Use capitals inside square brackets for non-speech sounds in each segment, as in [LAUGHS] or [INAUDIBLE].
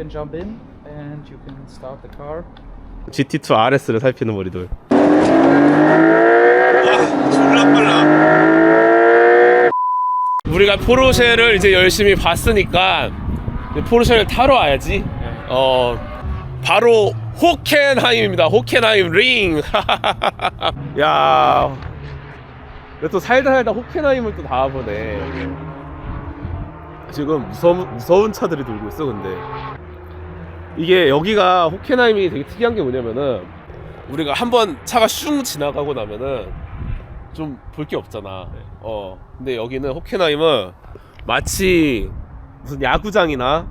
can jump in and you can start the car. GT2 RS를 살피는 머리들. 아, 졸라 빨라. 우리가 포르쉐를 이제 열심히 봤으니까 포르쉐를 타러 와야지. 어, 바로 호켄하임입니다. 호켄하임 링. [LAUGHS] 야, 또 살다 살다 호켄하임을 또다 와보네. 지금 무서운 무서운 차들이 돌고 있어, 근데. 이게 여기가 호켄하임이 되게 특이한 게 뭐냐면은 우리가 한 번 차가 슝 지나가고 나면은 좀 볼 게 없잖아. 어. 근데 여기는 호켄하임은 마치 무슨 야구장이나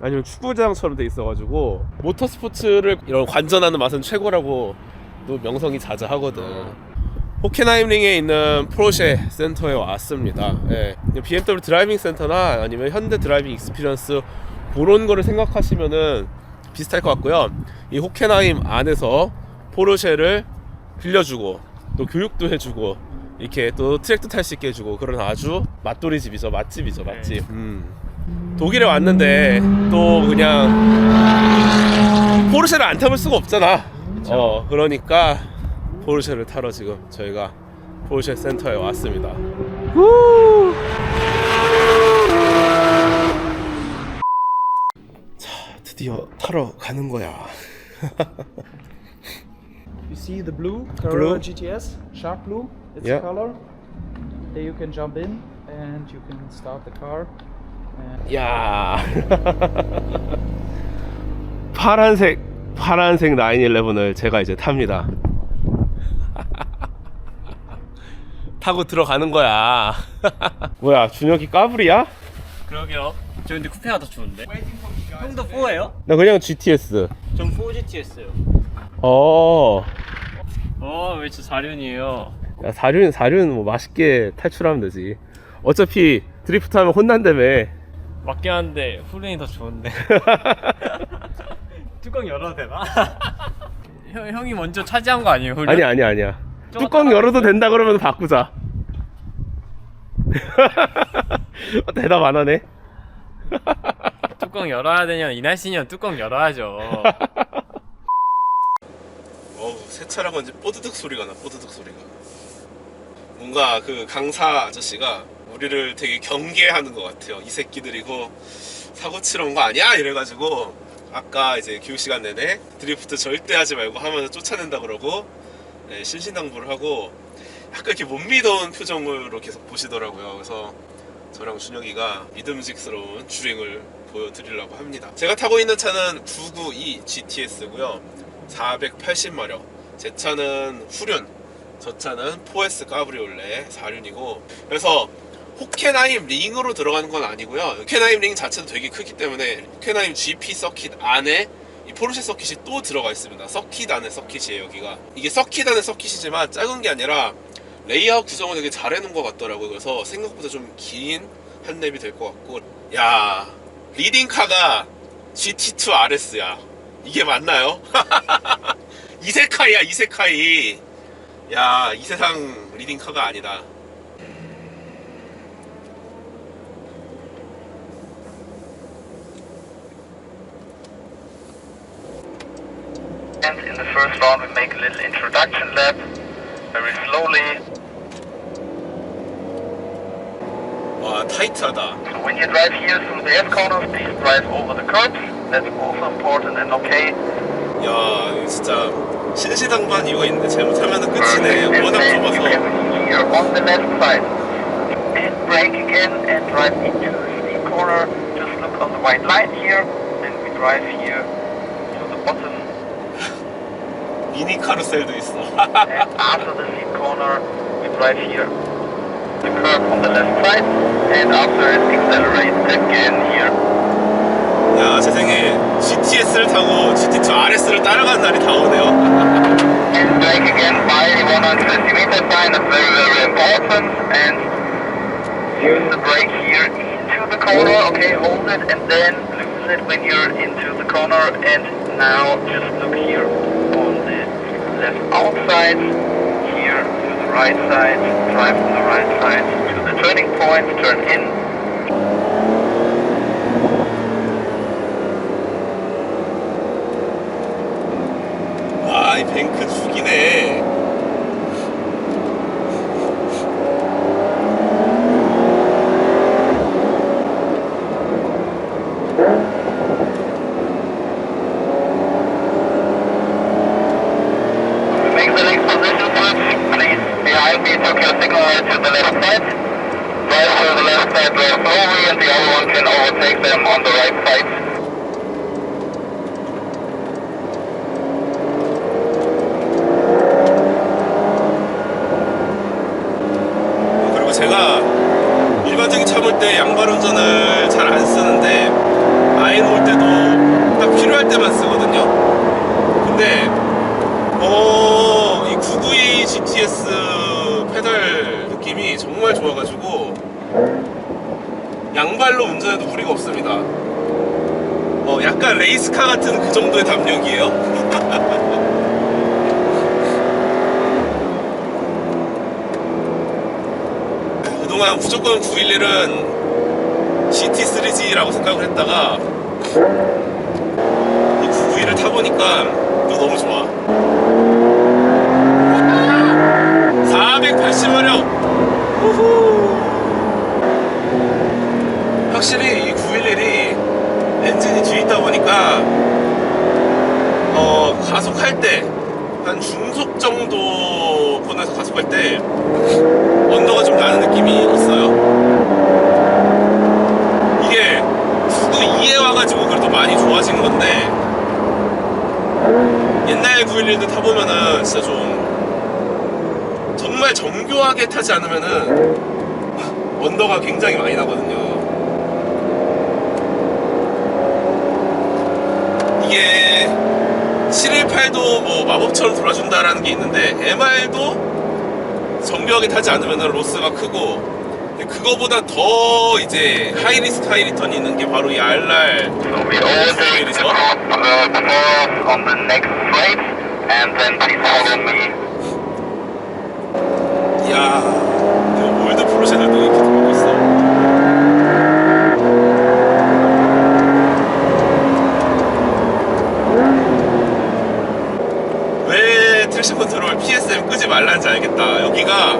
아니면 축구장처럼 돼 있어가지고 모터스포츠를 이런 관전하는 맛은 최고라고 또 명성이 자자하거든. 호켄하임링에 있는 포르쉐 센터에 왔습니다. 예. BMW 드라이빙 센터나 아니면 현대 드라이빙 익스피리언스 그런 거를 생각하시면은 비슷할 것 같고요. 이 호켄하임 안에서 포르쉐를 빌려주고 또 교육도 해주고 이렇게 또 트랙도 탈 수 있게 해주고 그런 아주 맛돌이 집이죠. 맛집이죠. 맛집. 음. 독일에 왔는데 또 그냥 포르쉐를 안 타볼 수가 없잖아. 어 그러니까 포르쉐를 타러 지금 저희가 포르쉐 센터에 왔습니다. 자 드디어 타러 가는 거야. You see the blue Corolla Blue? GTS, shark blue. It's Yeah. color. There you can jump in and you can start the car. And 야 파란색 파란색 911을 제가 이제 탑니다. 타고 들어가는 거야. 뭐야 준혁이 까불이야? 그러게요. 저 근데 쿠페가 더 좋은데. 형도 4예요? 나 그냥 GTS. 전 4GTS요. 어. 어, 왜저 4륜이에요? 야, 사륜 사륜 뭐 맛있게 탈출하면 되지. 어차피 드리프트 하면 혼난다며. 맞긴 한데 후륜이 더 좋은데. [LAUGHS] 뚜껑 열어도 되나? [LAUGHS] 형, 형이 먼저 차지한 거 아니에요, 후륜? 아니 아니 아니야. 저거 뚜껑 열어도 된다 그러면 바꾸자. [LAUGHS] 어, 대답 안 하네. 뚜껑 열어야 되냐? 이 날씨면 뚜껑 열어야죠. [LAUGHS] 어우 세차라고 이제 뽀드득 소리가 나 뽀드득 소리가 뭔가 그 강사 아저씨가 우리를 되게 경계하는 것 같아요 이 새끼들이고 사고 치러 온 거 아니야 이래가지고 아까 이제 교육 시간 내내 드리프트 절대 하지 말고 하면서 쫓아낸다 그러고 네, 신신당부를 하고 약간 이렇게 못 믿어온 표정으로 계속 보시더라고요 그래서 저랑 준혁이가 믿음직스러운 주행을 보여드리려고 합니다. 제가 타고 있는 차는 992 GTS고요. 480마력. 제 차는 후륜. 저 차는 4S 까브리올레 4륜이고. 그래서 호켄하임 링으로 들어가는 건 아니고요. 호켄하임 링 자체도 되게 크기 때문에 호켄하임 GP 서킷 안에 이 포르쉐 서킷이 또 들어가 있습니다. 서킷 안에 서킷이에요, 여기가. 이게 서킷 안에 서킷이지만 작은 게 아니라 레이아웃 구성을 되게 잘 해놓은 것 같더라고요. 그래서 생각보다 좀 긴 한 랩이 될 것 같고. 야, 리딩카가 GT2 RS야. 이게 맞나요? 이세카이야, 이세카이. 야, 이 세상 리딩카가 아니다. In the first round, we make a little introduction lap, very slowly. 와, 타이트하다. So when you drive here through the S corners, please drive over the curbs. That's also important and okay. 야, 이거 진짜 신시당부한 이유가 있는데 잘못하면 끝이네. And 워낙 then you 좁아서. can here on the left side. And brake again and drive into the steep corner. Just look on the white line here. And we drive here to the bottom. [LAUGHS] 미니 카루셀도 있어. And after the steep corner, we drive here. The curve on the left side. And after it, accelerate again here. 야, 세상에 GTS를 타고 GT2 RS를 따라가는 날이 다 오네요. And brake again by the 100 centimeter sign, that's very, very important. And use the brake here into the corner, okay, hold it, and then lose it when you're into the corner. And now just look here on the left outside, here to the right side, drive from the right side to the turning point, turn in. 양발 운전을 잘 안 쓰는데 아인 올 때도 딱 필요할 때만 쓰거든요. 근데 어, 이 992 GTS 페달 느낌이 정말 좋아가지고 양발로 운전해도 무리가 없습니다. 어, 약간 레이스카 같은 그 정도의 담력이에요. [LAUGHS] 그동안 무조건 911은 GT3G라고 생각을 했다가 이 991을 타보니까 또 너무 좋아. 480마력 확실히 이 911이 엔진이 뒤에 있다 보니까 어, 가속할 때 한 중속 정도 코너에서 가속할 때 언더가 좀 나는 느낌이 있어요. 이게 구도 2에 와가지고 그래도 많이 좋아진 건데 옛날 911도 타보면은 진짜 좀 정말 정교하게 타지 않으면은 언더가 굉장히 많이 나거든요. 이게 718도 뭐 마법처럼 돌아준다라는 게 있는데 MR도 정교하게 타지 않으면 로스가 크고 그거보다 더 이제 하이리스크 하이리턴이 있는 게 바로 이 RR take me. 이야 그 올드 프로쉐들도 이렇게 들어오고 있어. 왜 트랙션 컨트롤 PSM 끄지 말란지 알겠다. 여기가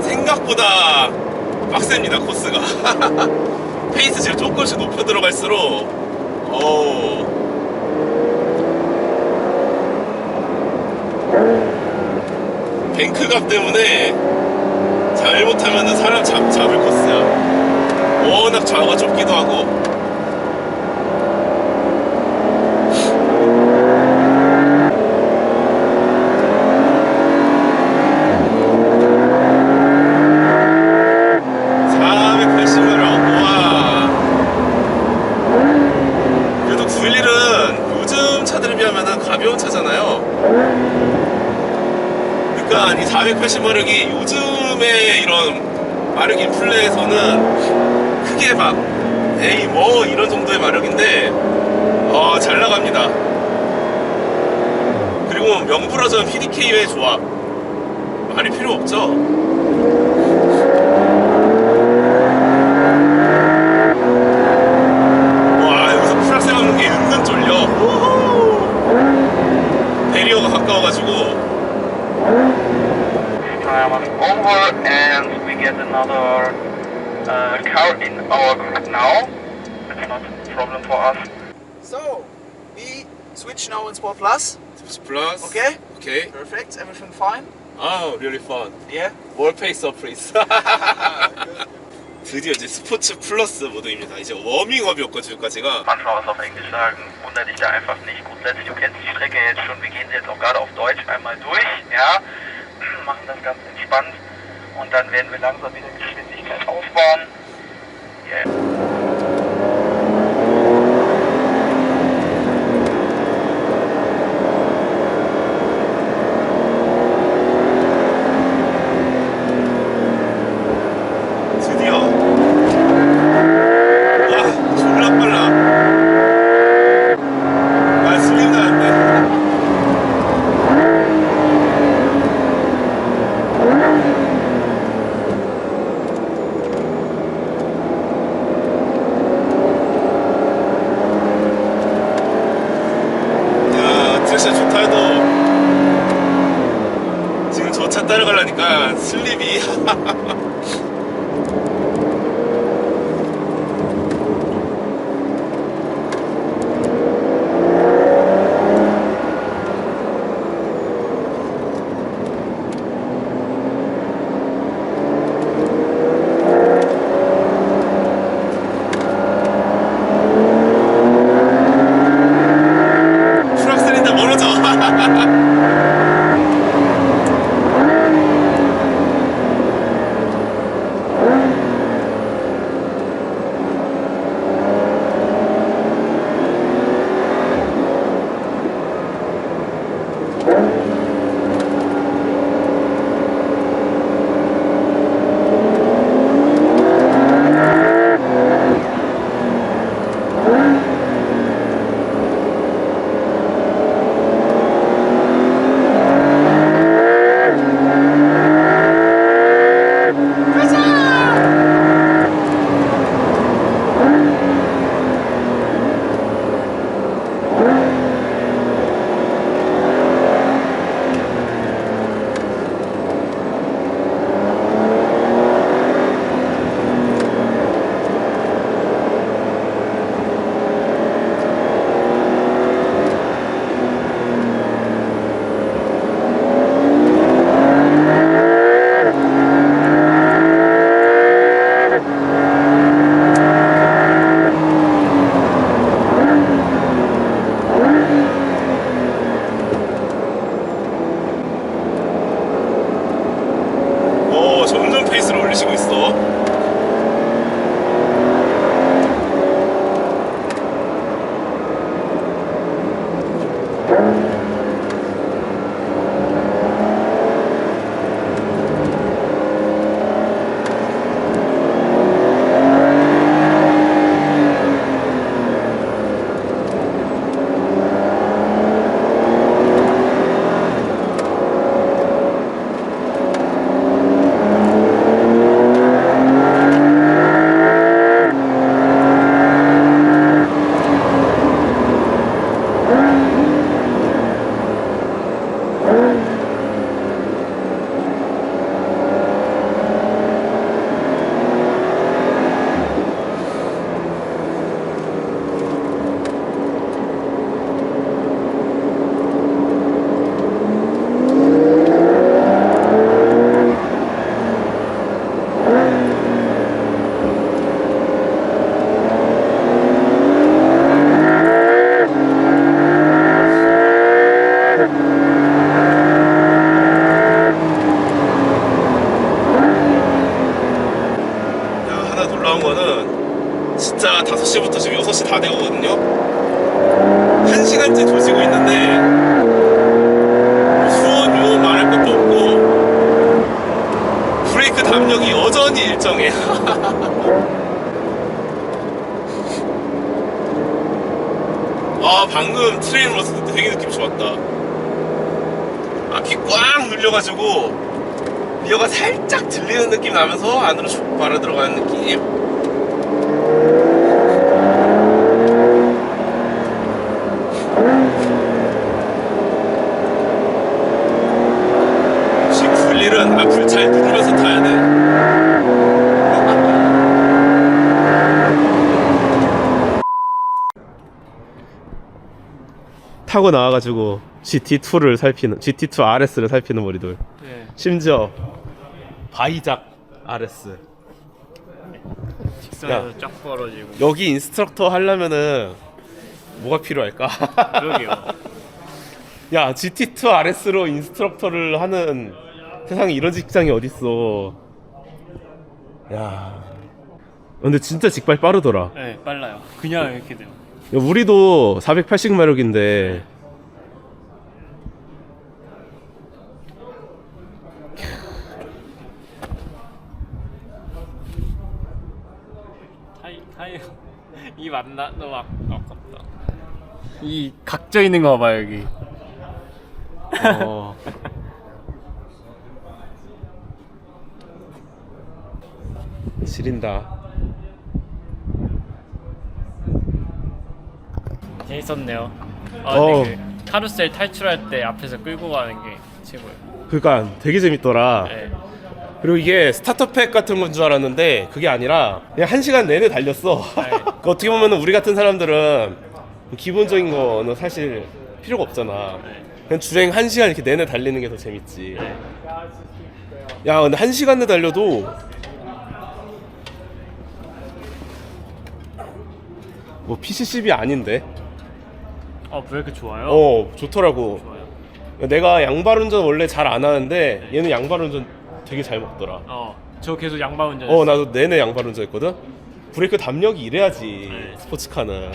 생각보다 빡셉니다 코스가. [LAUGHS] 페이스 지금 조금씩 높여 들어갈수록 어우 뱅크갑 때문에 잘못하면 사람 잡, 잡을 코스야 워낙 좌우가 좁기도 하고. 와. 그래도 911은 요즘 차들에 비하면 가벼운 차잖아요 그러니까 이 480마력이 요즘의 이런 마력 인플레에서는 크게 막 에이 뭐 이런 정도의 마력인데 어, 잘 나갑니다. 그리고 명불허전 PDK의 조합. 말이 필요 없죠 Time is over, and we get another uh, car in our group now. It's not a problem for us. So, we switch now in Sport Plus. 플러스 Okay. 오케이 Perfect. Everything fine? 아 really fun Yeah. 월 페이스 어프리스 [LAUGHS] [LAUGHS] 드디어 이제 스포츠 플러스 모드입니다 이제 워밍업이었거든요 지금까지가 Manchmal was auf Englisch sagen, wundert dich da einfach nicht. Grundsätzlich, du kennst die Strecke jetzt schon, wir gehen sie jetzt auch gerade auf Deutsch einmal durch, ja, machen das ganz entspannt und dann werden wir langsam wieder Geschwindigkeit aufbauen. 야 트랙션 좋다 해도 지금 저 차 따라가려니까 슬립이 [LAUGHS] 일정해. [LAUGHS] 아 방금 트레인 왔을 때 되게 느낌 좋았다. 앞이 꽉 눌려가지고 리어가 살짝 들리는 느낌 나면서 안으로 쭉 빨아 들어가는 느낌. 혹시 굴일은 앞을 잘 누르면서 타야 돼. 타고 나와가지고 GT2를 살피는 GT2 RS를 살피는 머리들. 네. 심지어 바이작 RS. 직선에서 쫙 벌어지고. 여기 인스트럭터 하려면은 뭐가 필요할까? 그러게요. [LAUGHS] 야 GT2 RS로 인스트럭터를 하는 세상에 이런 직장이 어딨어? 야. 근데 진짜 직발 빠르더라. 네, 빨라요. 그냥 이렇게 돼요. 야, 우리도 480 마력인데 타이 타이 이 맞나? 너무 아, 아깝다. 이 각져 있는 거 봐봐 여기. 어. [LAUGHS] 지린다. 재밌었네요. 아, 어. 근데 그 카루셀 탈출할 때 앞에서 끌고 가는 게 최고예요. 그러니까 되게 재밌더라. 네. 그리고 이게 스타터팩 같은 건 줄 알았는데 그게 아니라 그냥 한 시간 내내 달렸어. 네. [LAUGHS] 그 어떻게 보면 우리 같은 사람들은 기본적인 거는 사실 필요가 없잖아. 네. 그냥 주행 한 시간 이렇게 내내 달리는 게 더 재밌지. 네. 야 근데 한 시간 내 달려도 뭐 PCCB 아닌데? 어 브레이크 좋아요. 어 좋더라고. 좋아요. 내가 양발 운전 원래 잘 안 하는데 얘는 양발 운전 되게 잘 먹더라. 어, 저 계속 양발 운전. 어 나도 내내 양발 운전했거든. 브레이크 담력이 이래야지 네. 스포츠카는.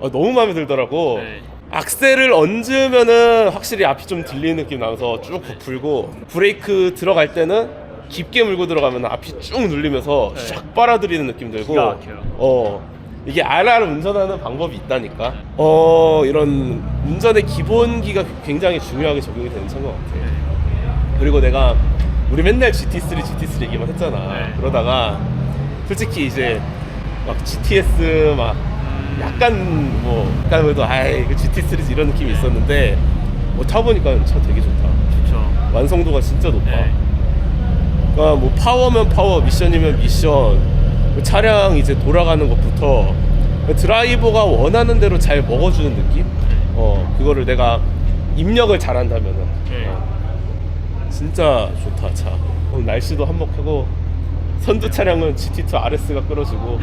어, 너무 마음에 들더라고. 네. 악셀을 얹으면은 확실히 앞이 좀 들리는 느낌 나면서 쭉 부풀고 브레이크 들어갈 때는 깊게 물고 들어가면 앞이 쭉 눌리면서 네. 쫙 빨아들이는 느낌 들고 기가 막혀요. 어 이게 RR 운전하는 방법이 있다니까. 어 이런 운전의 기본기가 굉장히 중요하게 적용이 되는 차인 것 같아 네. 그리고 내가 우리 맨날 GT3 GT3 얘기만 했잖아. 네. 그러다가 솔직히 이제 막 GTS 막 약간 뭐 약간 그래도 아이 그 GT3 이런 느낌이 있었는데 뭐 타보니까 차 되게 좋다. 좋죠. 완성도가 진짜 높아 네. 그러니까 뭐 파워면 파워 미션이면 미션 그 차량 이제 돌아가는 것부터 드라이버가 원하는 대로 잘 먹어주는 느낌 어 그거를 내가 입력을 잘한다면은 네. 어, 진짜 좋다 차 오늘 날씨도 한몫하고 선두 차량은 GT2 RS가 끌어주고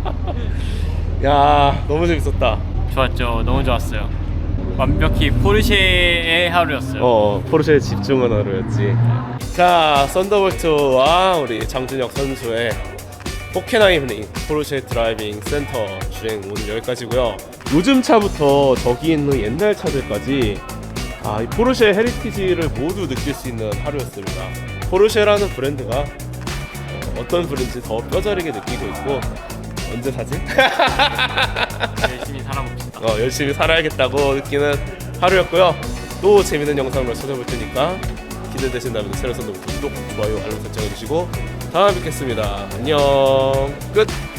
[LAUGHS] 야 너무 재밌었다 좋았죠. 너무 좋았어요. 완벽히 포르쉐의 하루였어요. 어 포르쉐에 집중한 하루였지 자 썬더볼트와 우리 장준혁 선수의 호케나이브닝 포르쉐 드라이빙 센터 주행 오늘 여기까지고요 요즘 차부터 저기 있는 옛날 차들까지 아, 이 포르쉐 헤리티지를 모두 느낄 수 있는 하루였습니다 포르쉐라는 브랜드가 어, 떤 브랜드인지 더 뼈저리게 느끼고 있고 언제 사지? [LAUGHS] 열심히 살아봅시다. 어, 열심히 살아야겠다고 느끼는 하루였고요. 또 재밌는 영상으로 찾아볼 테니까 기대되신다면 새로 선도 구독, 좋아요, 알람 설정해주시고 다음에 뵙겠습니다. 안녕. 끝.